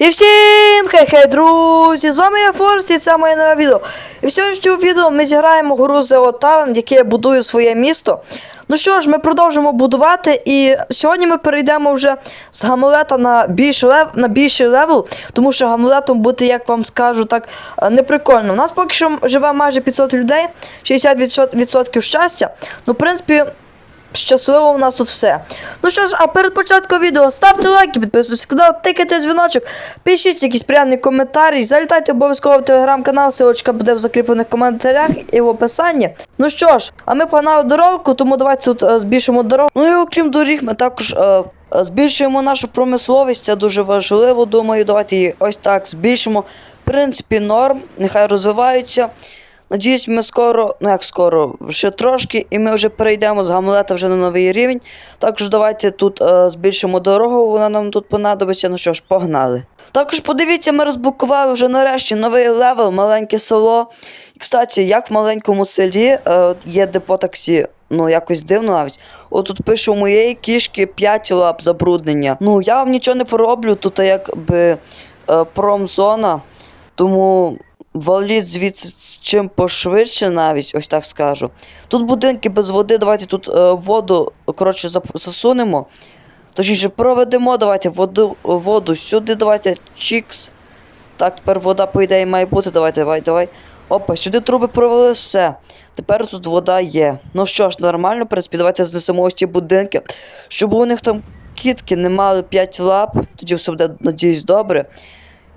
І всім хей-хей, друзі! З вами я Форст і це моє нове відео. І в сьогоднішньому відео ми зіграємо гру The Otavern, в якій я будую своє місто. Ну що ж, ми продовжимо будувати, і сьогодні ми перейдемо вже з гамулета на більший лев, на більший левел, тому що гамулетом бути, як вам скажу, так е, неприкольно. У нас поки що живе майже 500 людей, 60% щастя. Ну, в принципі, Щасливо у нас тут все. Ну що ж, а перед початком відео ставте лайки, підписуйтесь канал, тикайте дзвіночок, пишіть якийсь приємний коментарі, залітайте обов'язково в телеграм-канал, ссылочка буде в закріплених коментарях і в описанні. Ну що ж, а ми погнали дорогу, тому давайте тут е, збільшимо дорогу. Ну і окрім доріг, ми також е, збільшуємо нашу промисловість, це дуже важливо, думаю. Давайте її ось так збільшимо. В принципі, норм, нехай розвиваються. Надіюсь, ми скоро, ну як скоро, ще трошки, і ми вже перейдемо з гамлета вже на новий рівень. Також давайте тут е, збільшимо дорогу, вона нам тут понадобиться. Ну що ж, погнали. Також подивіться, ми розблокували вже нарешті новий левел, маленьке село. І, кстати, як в маленькому селі е, є депо таксі. Ну, якось дивно навіть. От тут пише у моєї кішки 5 лап забруднення. Ну, я вам нічого не пороблю, тут якби е, промзона. Тому валіть звідси чим пошвидше, навіть, ось так скажу. Тут будинки без води, давайте тут е, воду коротше, засунемо. Точніше, проведемо, давайте воду, воду сюди, давайте, чікс. Так, тепер вода, по ідеї, має бути. Давайте, давай, давай. Опа, сюди труби провели, все. Тепер тут вода є. Ну що ж, нормально, в принципі, давайте знесемо ось ці будинки. Щоб у них там кітки не мали 5 лап, тоді все буде, надіюсь, добре.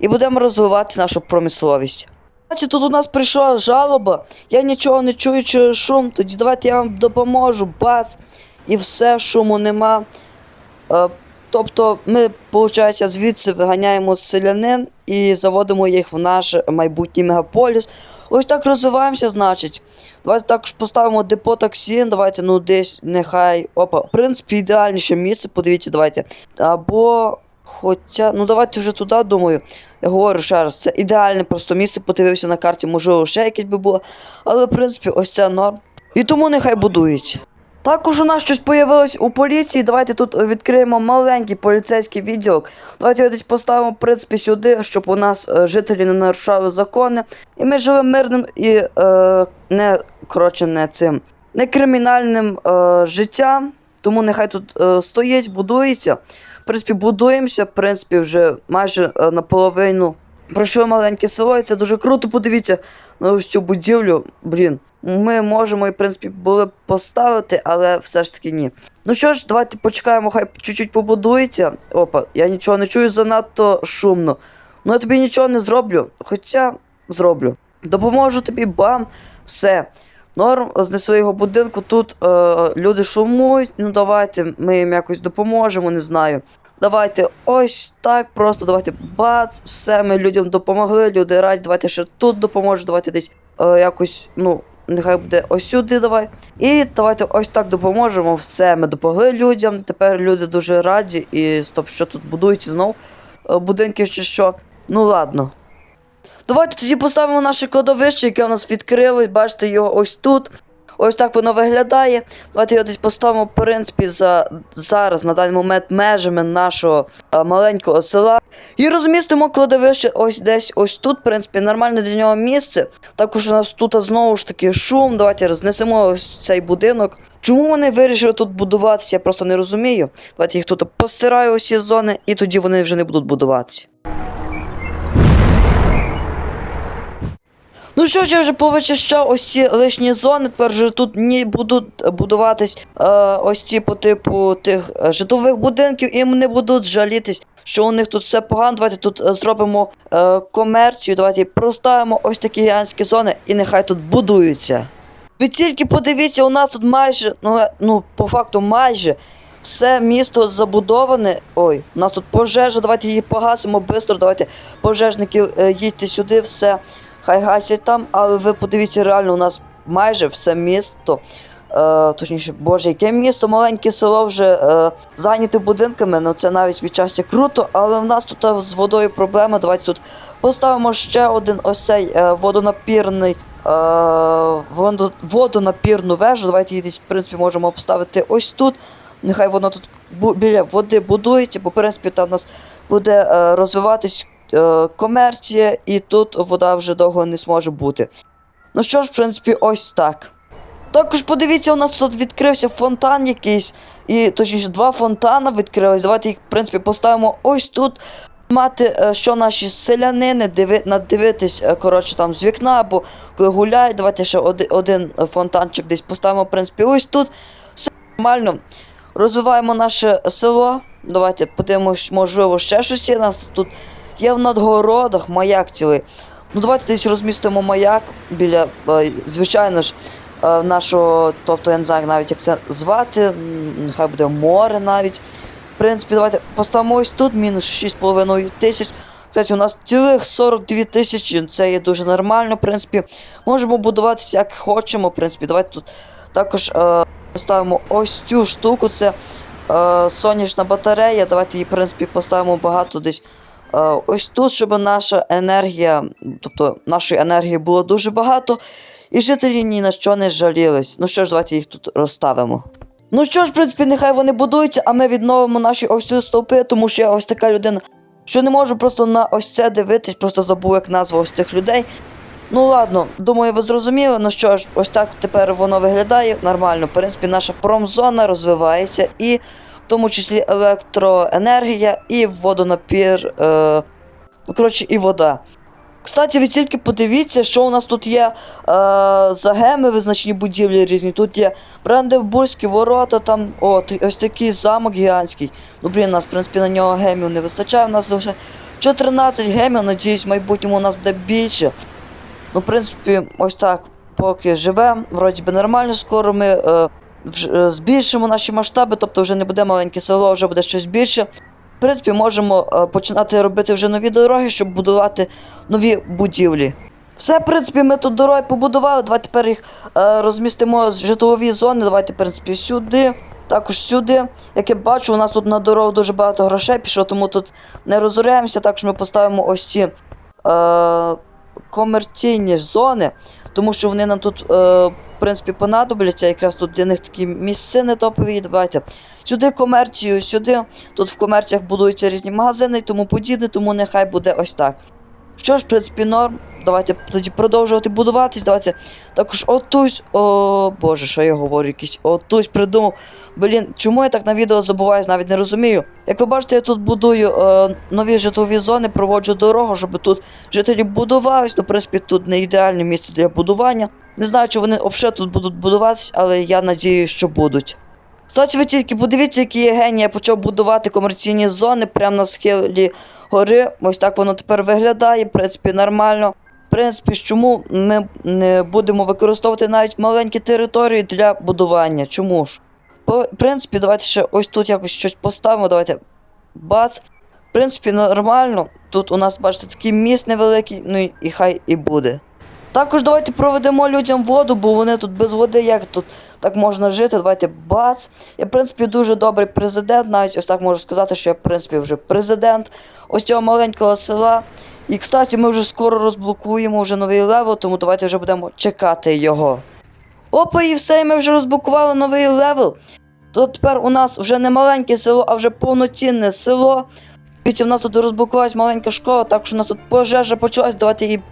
І будемо розвивати нашу промисловість. Бачите, тут у нас прийшла жалоба. Я нічого не чую через шум, тоді давайте я вам допоможу, бац. І все, шуму нема. Е, тобто ми, виходить, звідси виганяємо селянин і заводимо їх в наш майбутній мегаполіс. Ось так розвиваємося, значить. Давайте також поставимо депо таксі, давайте, ну десь нехай. Опа, в принципі, ідеальніше місце, подивіться, давайте. Або. Хоча, ну давайте вже туди, думаю. Я говорю ще раз, це ідеальне просто місце, подивився на карті, можливо, ще якесь би було. Але, в принципі, ось це норм. І тому нехай будують. Також у нас щось появилось у поліції. Давайте тут відкриємо маленький поліцейський відділок. Давайте його десь поставимо, в принципі, сюди, щоб у нас е, жителі не нарушали закони. І ми живемо мирним і е, не, коротше, не цим, не кримінальним е, життям. Тому нехай тут е, стоїть, будується. В принципі, будуємося, в принципі, вже майже е, наполовину. Пройшло маленьке село, і це дуже круто. Подивіться на ось цю будівлю. Блін, ми можемо, і, в принципі, були поставити, але все ж таки ні. Ну що ж, давайте почекаємо, хай чуть-чуть побудується. Опа, я нічого не чую занадто шумно. Ну я тобі нічого не зроблю. Хоча зроблю. Допоможу тобі, бам, все. Норм, знесли його будинку. Тут е, люди шумують. Ну давайте ми їм якось допоможемо, не знаю. Давайте ось так, просто давайте бац, все, ми людям допомогли, люди раді, давайте ще тут допоможемо, давайте десь е, якось, ну, нехай буде ось сюди давай. І давайте ось так допоможемо. Все, ми допомогли людям. Тепер люди дуже раді. І стоп, що тут будують знов е, будинки чи що. Ну ладно. Давайте тоді поставимо наше кладовище, яке у нас відкрилось. Бачите його ось тут. Ось так воно виглядає. Давайте його десь поставимо, в принципі, за зараз, на даний момент, межами нашого е, маленького села. І розмістимо кладовище ось десь ось тут, в принципі, нормальне для нього місце. Також у нас тут знову ж таки шум. Давайте рознесемо ось цей будинок. Чому вони вирішили тут будуватися, я просто не розумію. Давайте їх тут постираю ось ці зони, і тоді вони вже не будуть будуватися. Ну що ж, я вже повичищав ось ці лишні зони. Тепер вже тут не будуть будуватись е, ось ці по типу тих е, житлових будинків, і не будуть жалітись, що у них тут все погано. Давайте тут е, зробимо е, комерцію. Давайте проставимо ось такі гігантські зони, і нехай тут будуються. Ви тільки подивіться, у нас тут майже, ну, е, ну по факту майже. Все місто забудоване. Ой, у нас тут пожежа, давайте її погасимо швидко, давайте пожежники е, їдьте сюди, все. Хай гасять там, але ви подивіться, реально у нас майже все місто. Е, точніше, боже, яке місто, маленьке село вже е, зайняте будинками. Ну це навіть відчасті круто, але в нас тут е, з водою проблема. Давайте тут поставимо ще один ось цей е, водонапірний. Е, водонапірну вежу. Давайте її десь, в принципі, можемо поставити ось тут. Нехай воно тут біля води будується, бо в принципі там у нас буде е, розвиватись комерція, і тут вода вже довго не зможе бути. Ну що ж, в принципі, ось так. Також подивіться, у нас тут відкрився фонтан якийсь, і точніше два фонтана відкрились. Давайте їх, в принципі, поставимо ось тут. Мати, е, що наші селянини диви, надивитись, е, коротше, там з вікна, або коли гуляють, давайте ще один, один е, фонтанчик десь поставимо, в принципі, ось тут. Все нормально. Розвиваємо наше село. Давайте подивимось, можливо, ще щось є. У нас тут є в надгородах маяк цілий. Ну, давайте десь розмістимо маяк біля, е, звичайно ж, е, нашого, тобто я не знаю навіть як це звати, нехай буде море навіть. В принципі, давайте поставимо ось тут мінус 6,5 тисяч. Кстати, у нас цілих 42 тисячі, це є дуже нормально, в принципі. Можемо будуватися як хочемо, в принципі. Давайте тут також е, поставимо ось цю штуку, це е, сонячна батарея. Давайте її, в принципі, поставимо багато десь. Е, Ось тут, щоб наша енергія, тобто нашої енергії було дуже багато, і жителі ні на що не жалілись. Ну що ж, давайте їх тут розставимо. Ну що ж, в принципі, нехай вони будуються, а ми відновимо наші ось ці стовпи, тому що я ось така людина, що не можу просто на ось це дивитись, просто забув як назву ось цих людей. Ну ладно, думаю, ви зрозуміли. Ну що ж, ось так тепер воно виглядає нормально. В принципі, наша промзона розвивається, і в тому числі електроенергія і водонапір. Е, коротше, і вода. Кстати, ви тільки подивіться, що у нас тут є е, за геми визначні будівлі різні. Тут є Бранденбурзькі ворота, там о, ось такий замок гігантський. Ну, блін, нас, в принципі, на нього гемів не вистачає. У нас лише 14 гемів, надіюсь, в майбутньому у нас буде більше. Ну, в принципі, ось так, поки живемо, вроді би нормально, скоро ми е, збільшимо наші масштаби, тобто вже не буде маленьке село, вже буде щось більше. В принципі, можемо е, починати робити вже нові дороги, щоб будувати нові будівлі. Все, в принципі, ми тут дороги побудували. Давайте тепер їх е, розмістимо з житлові зони. Давайте, в принципі, сюди. Також сюди. Як я бачу, у нас тут на дорогу дуже багато грошей пішло, тому тут не розоряємося. Також ми поставимо ось ці е, комерційні зони, тому що вони нам тут, е, принципі, понадобляться. Якраз тут для них такі місцини топові. Давайте. Сюди комерцію, сюди. Тут в комерціях будуються різні магазини і тому подібне, тому нехай буде ось так. Що ж, в принципі, норм. Давайте тоді продовжувати будуватись. Давайте також отусь. О боже, що я говорю, якийсь отусь придумав. Блін, чому я так на відео забуваюсь, навіть не розумію. Як ви бачите, я тут будую е, нові житлові зони, проводжу дорогу, щоб тут жителі будувались. Ну, в принципі, тут не ідеальне місце для будування. Не знаю, чи вони взагалі тут будуть будуватись, але я надію, що будуть. Кстати, ви тільки подивіться, який я геній. Я почав будувати комерційні зони прямо на схилі гори. Ось так воно тепер виглядає, в принципі, нормально. В принципі, чому ми не будемо використовувати навіть маленькі території для будування? Чому ж? В принципі, давайте ще ось тут якось щось поставимо. Давайте. Бац. В принципі, нормально. Тут у нас, бачите, такий міст невеликий, ну і хай і буде. Також давайте проведемо людям воду, бо вони тут без води, як тут так можна жити. Давайте бац. Я, в принципі, дуже добрий президент. Навіть ось так можу сказати, що я, в принципі, вже президент ось цього маленького села. І, кстати, ми вже скоро розблокуємо вже новий левел, тому давайте вже будемо чекати його. Опа, і все, ми вже розблокували новий левел. То тепер у нас вже не маленьке село, а вже повноцінне село. Дивіться, в нас тут розблокувалась маленька школа, також у нас тут пожежа почалась, давайте її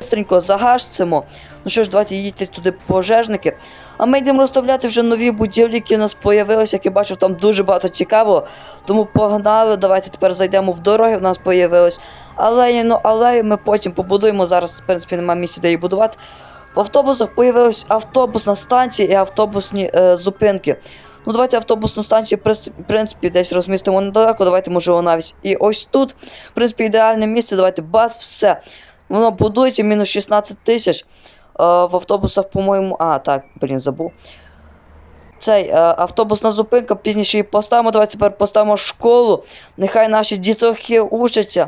быстренько загасимо. Ну що ж, давайте їдьте туди пожежники. А ми йдемо розставляти вже нові будівлі, які у нас появилися. Як я бачу, там дуже багато цікавого. Тому погнали. Давайте тепер зайдемо в дороги. У нас появилось алеї. Ну, алеї ми потім побудуємо. Зараз, в принципі, немає місця, де її будувати. В автобусах появилась автобусна станція і автобусні е, зупинки. Ну, давайте автобусну станцію, в в принципі, десь розмістимо недалеко. Давайте, можливо, навіть і ось тут. В принципі, ідеальне місце. Давайте бас, все. Воно будується мінус 16 тисяч. Е, в автобусах, по-моєму. А, так, блін, забув. Цей е, автобусна зупинка, пізніше її поставимо. Давайте тепер поставимо школу. Нехай наші дітохи учаться.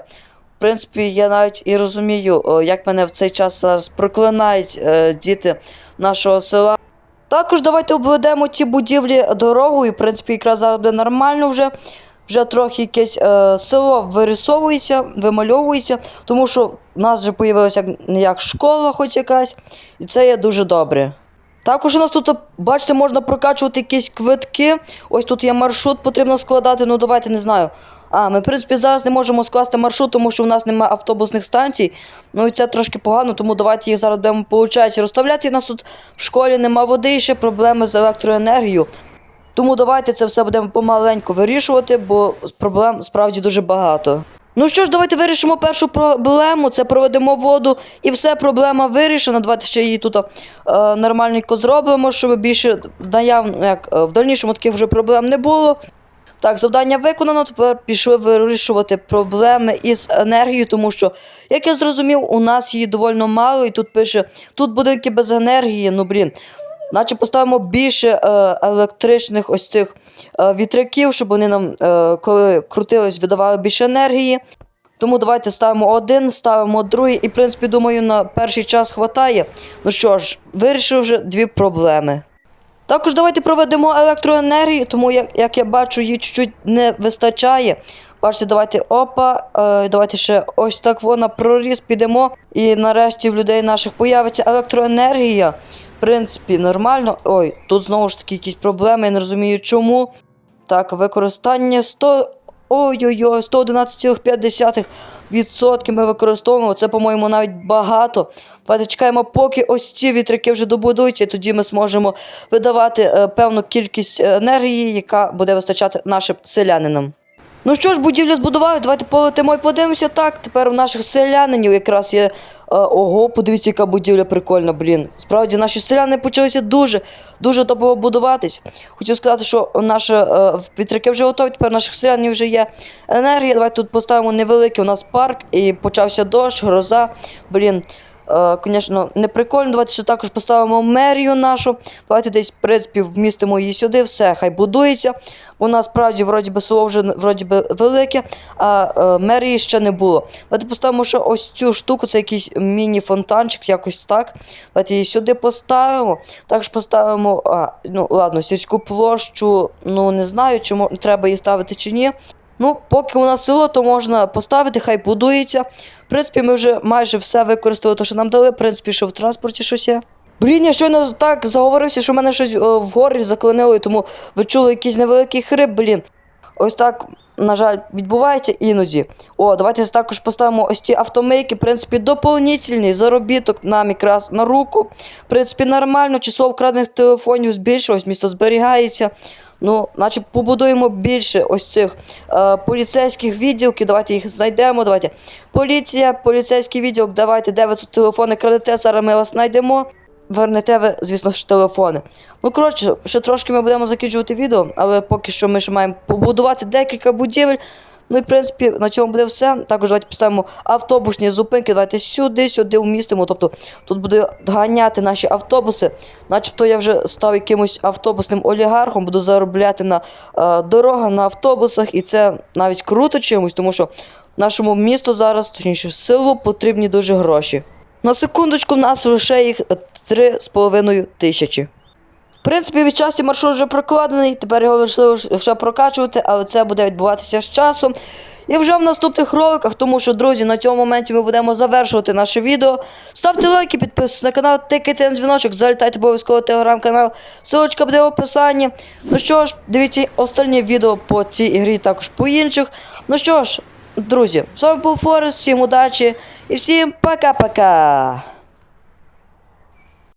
В принципі, я навіть і розумію, е, як мене в цей час зараз проклинають діти нашого села. Також давайте обведемо ті будівлі дорогою. В принципі, якраз зараз буде нормально вже. Вже трохи якесь е, село вирисовується, вимальовується, тому що в нас вже появилася як, школа, хоч якась, і це є дуже добре. Також у нас тут, бачите, можна прокачувати якісь квитки. Ось тут є маршрут, потрібно складати. Ну давайте не знаю. А, ми, в принципі, зараз не можемо скласти маршрут, тому що в нас немає автобусних станцій. Ну і це трошки погано, тому давайте їх зараз будемо получати розставляти. У нас тут в школі нема води і ще проблеми з електроенергією. Тому давайте це все будемо помаленьку вирішувати, бо проблем справді дуже багато. Ну що ж, давайте вирішимо першу проблему. Це проведемо воду, і все, проблема вирішена. Давайте ще її тут е, нормальненько зробимо, щоб більше наявно, як е, в дальнішому таких вже проблем не було. Так, завдання виконано. Тепер пішли вирішувати проблеми із енергією, тому що, як я зрозумів, у нас її доволі мало, і тут пише: тут будинки без енергії. Ну блін. Наче поставимо більше е, електричних ось цих е, вітряків, щоб вони нам, е, коли крутились, видавали більше енергії. Тому давайте ставимо один, ставимо другий, і, в принципі, думаю, на перший час хватає. Ну що ж, вирішив вже дві проблеми. Також давайте проведемо електроенергію, тому як, як я бачу, її чуть-чуть не вистачає. Бачите, давайте опа, е, давайте ще ось так вона проріз, підемо. І нарешті в людей наших появиться електроенергія. Принципі, нормально. Ой, тут знову ж таки якісь проблеми, я не розумію чому. Так, використання 100. Ой-ой-ой, 111,5% ми використовуємо. Це, по-моєму, навіть багато. Давайте чекаємо, поки ось ці вітряки вже добудуються, і тоді ми зможемо видавати е, певну кількість е, енергії, яка буде вистачати нашим селянинам. Ну що ж, будівлю збудували, давайте полетимо і подивимося. Так, тепер у наших селянинів якраз є. е, ого, подивіться, яка будівля прикольна, блін. Справді, наші селяни почалися дуже, дуже топово будуватись. Хотів сказати, що наші е, вітряки вже готові, тепер наших селянів вже є енергія. Давайте тут поставимо невеликий у нас парк і почався дощ, гроза. Блін. Звісно, не прикольно. Давайте ще також поставимо мерію нашу. Давайте десь, в принципі, вмістимо її сюди, все, хай будується. Вона справді, вроді би, село вже вроді би велике, а е, мерії ще не було. Давайте поставимо ще ось цю штуку, це якийсь міні-фонтанчик, якось так. Давайте її сюди поставимо. Також поставимо, а, ну ладно, сільську площу, ну не знаю, чи треба її ставити чи ні. Ну, поки у нас село, то можна поставити, хай будується. В принципі, ми вже майже все використали, те, що нам дали. В принципі, що в транспорті щось є. Блін, я щойно так заговорився, що в мене щось о, в горі заклинило, тому ви чули якийсь невеликий хрип, блін. Ось так, на жаль, відбувається іноді. О, давайте також поставимо ось ці автомийки. В принципі, доповнительний заробіток нам якраз на руку. В принципі, нормально, число вкрадених телефонів збільшилось, місто зберігається. Ну, наче побудуємо більше ось цих е, поліцейських відділків. Давайте їх знайдемо. Давайте. Поліція, поліцейський відділок, давайте, де ви тут телефони крадете, зараз ми вас знайдемо. Вернете ви, звісно ж, телефони. Ну, коротше, ще трошки ми будемо закінчувати відео, але поки що ми ще маємо побудувати декілька будівель. Ну і в принципі на цьому буде все. Також давайте поставимо автобусні зупинки. Давайте сюди, сюди вмістимо. Тобто тут буде ганяти наші автобуси. Начебто я вже став якимось автобусним олігархом, буду заробляти на е, дорогах, на автобусах, і це навіть круто чимось, тому що нашому місту зараз, точніше, селу потрібні дуже гроші. На секундочку, в нас лише їх 3,5 тисячі. В принципі, від часті маршрут вже прокладений, тепер його важливо ще прокачувати, але це буде відбуватися з часом. І вже в наступних роликах, тому що, друзі, на цьому моменті ми будемо завершувати наше відео. Ставте лайки, підписуйтесь на канал, тикайте на дзвіночок, залітайте обов'язково телеграм-канал. Ссылочка буде в описанні. Ну що ж, дивіться останнє відео по цій ігрі, також по інших. Ну що ж, друзі, з вами був Форест, всім удачі і всім пока-пока.